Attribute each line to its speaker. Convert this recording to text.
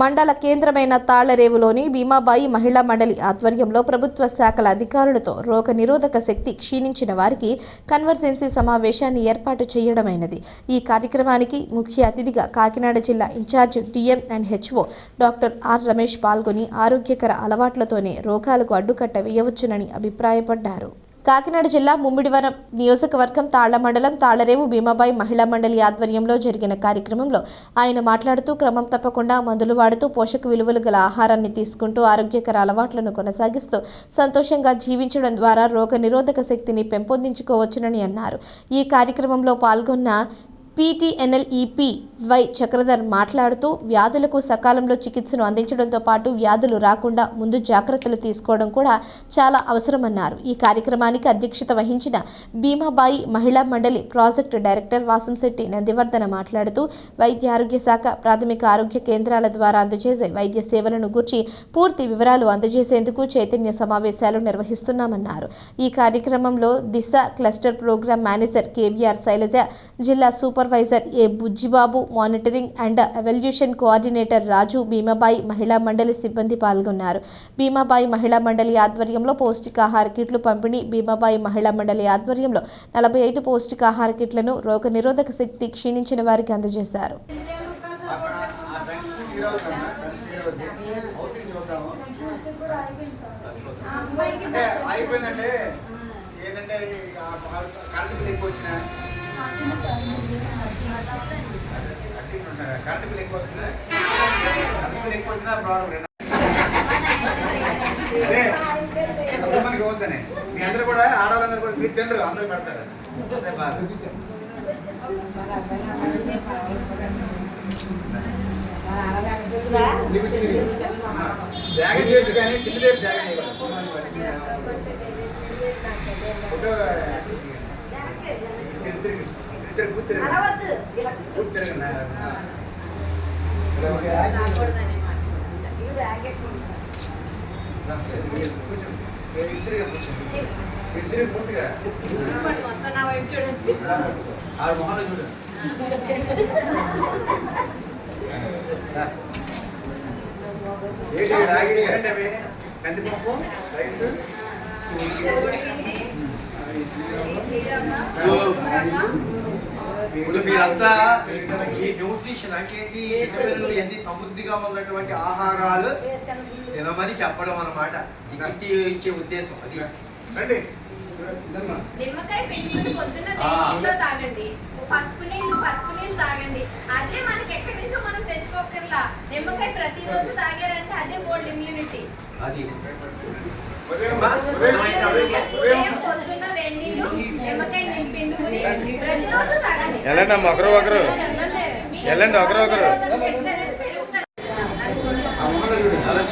Speaker 1: మండల కేంద్రమైన తాళ్ళరేవులోని భీమాబాయి మహిళా మండలి ఆధ్వర్యంలో ప్రభుత్వ శాఖల అధికారులతో రోగ నిరోధక శక్తి క్షీణించిన వారికి కన్వర్జెన్సీ సమావేశాన్ని ఏర్పాటు చేయడమైనది. ఈ కార్యక్రమానికి ముఖ్య అతిథిగా కాకినాడ జిల్లా incharge DM and HO doctor R Ramesh పాల్గొని ఆరోగ్యకర అలవాట్లతోనే రోగాలకు అడ్డుకట్ట వేయవచ్చునని అభిప్రాయపడ్డారు. కాకినాడ జిల్లా ముమ్మిడివరం నియోజకవర్గం తాళ్ళ మండలం తాళ్ళరేవు భీమాబాయి మహిళా మండలి ఆధ్వర్యంలో జరిగిన కార్యక్రమంలో ఆయన మాట్లాడుతూ క్రమం తప్పకుండా మందులు వాడుతూ పోషక విలువలు గల ఆహారాన్ని తీసుకుంటూ ఆరోగ్యకర అలవాట్లను కొనసాగిస్తూ సంతోషంగా జీవించడం ద్వారా రోగ నిరోధక శక్తిని పెంపొందించుకోవచ్చునని అన్నారు. ఈ కార్యక్రమంలో పాల్గొన్న పీటీఎన్ఎల్ఈపీ వై చక్రధర్ మాట్లాడుతూ వ్యాధులకు సకాలంలో చికిత్సను అందించడంతో పాటు వ్యాధులు రాకుండా ముందు జాగ్రత్తలు తీసుకోవడం కూడా చాలా అవసరమన్నారు. ఈ కార్యక్రమానికి అధ్యక్షత వహించిన భీమాబాయి మహిళా మండలి ప్రాజెక్టు డైరెక్టర్ వాసంశెట్టి నందివర్ధన మాట్లాడుతూ వైద్య ఆరోగ్య శాఖ ప్రాథమిక ఆరోగ్య కేంద్రాల ద్వారా అందజేసే వైద్య సేవలను గూర్చి పూర్తి వివరాలు అందజేసేందుకు చైతన్య సమావేశాలు నిర్వహిస్తున్నామన్నారు. ఈ కార్యక్రమంలో Disha cluster programme manager KVR Sailaja జిల్లా super supervisor A Bujjibabu monitoring and evaluation coordinator Raju Bhimabai మహిళా మండలి సిబ్బంది పాల్గొన్నారు. భీమాబాయి మహిళా మండలి ఆధ్వర్యంలో పౌష్టికాహార కిట్లు పంపిణీ భీమాబాయి మహిళా మండలి ఆధ్వర్యంలో నలభై ఐదు పౌష్టికాహార కిట్లను రోగ నిరోధక శక్తి క్షీణించిన వారికి అందజేశారు.
Speaker 2: అయిపోయిందంటే ఏంటంటే కరెంట్ బిల్ ఎక్కువ వచ్చినా కరెంట్ బిల్ ఎక్కువ వచ్చిన కరెంట్ బిల్ ఎక్కువ వచ్చిన ప్రాబ్లం అదే అప్పుడు మనకి వద్దనే మీ అందరూ కూడా ఆడవాళ్ళందరూ కూడా మీరు తినరు అందరూ పెడతారు అదే బాధ జాగ్రత్త చేయొచ్చు కానీ కింద దగ్గర జాగ్రత్త ఫోటో తిరిగి తిరిగి తిరిగి కూర్తిరిగి
Speaker 3: అరవద్దు ఇలా కూర్చో
Speaker 2: కూర్తిరిగన్నా
Speaker 3: ఇది బ్యాగ్ ఎక్కువ
Speaker 2: కూర్చో తిరిగి కూర్చో తిరిగి పూర్తిగా
Speaker 3: మొత్తం నా వైపు చూడండి
Speaker 2: ఆరు మొహాలు చూడు ఏంటి రాగి ఏంటి అవి కందిపప్పు రైస్
Speaker 4: ఇప్పుడు మీరంతా ఈ న్యూట్రిషన్ అంటే ఎన్ని సమృద్ధిగా ఉన్నటువంటి ఆహారాలు తినమని చెప్పడం అన్నమాట. ఇంటి ఇచ్చే ఉద్దేశం అది.
Speaker 2: రండి.
Speaker 5: నిమ్మకాయ పిండి పొద్దున్న
Speaker 4: ఆ.
Speaker 5: నీళ్ళలో తాగండి. పసుపు నీళ్ళు పసుపు నీళ్ళు తాగండి. అదే మనకి ఎక్కడి నుంచో మనం తెచ్చుకోకర్లా నిమ్మకాయ ప్రతిరోజు తాగారంటే అదే బోల్డ్ ఇమ్యూనిటీ
Speaker 4: అది
Speaker 2: ఉదయం ఉదయం ఉదయం
Speaker 5: ఉదయం పొద్దున్న వేడి నీళ్ళు నిమ్మకాయ నీళ్ళు పిండుకుని ప్రతిరోజు తాగండి
Speaker 6: వెళ్ళండి అమ్మ, ఒకరు ఒకరు. వెళ్ళండి, ఒకరు ఒకరు.
Speaker 2: ఆ మొహాలు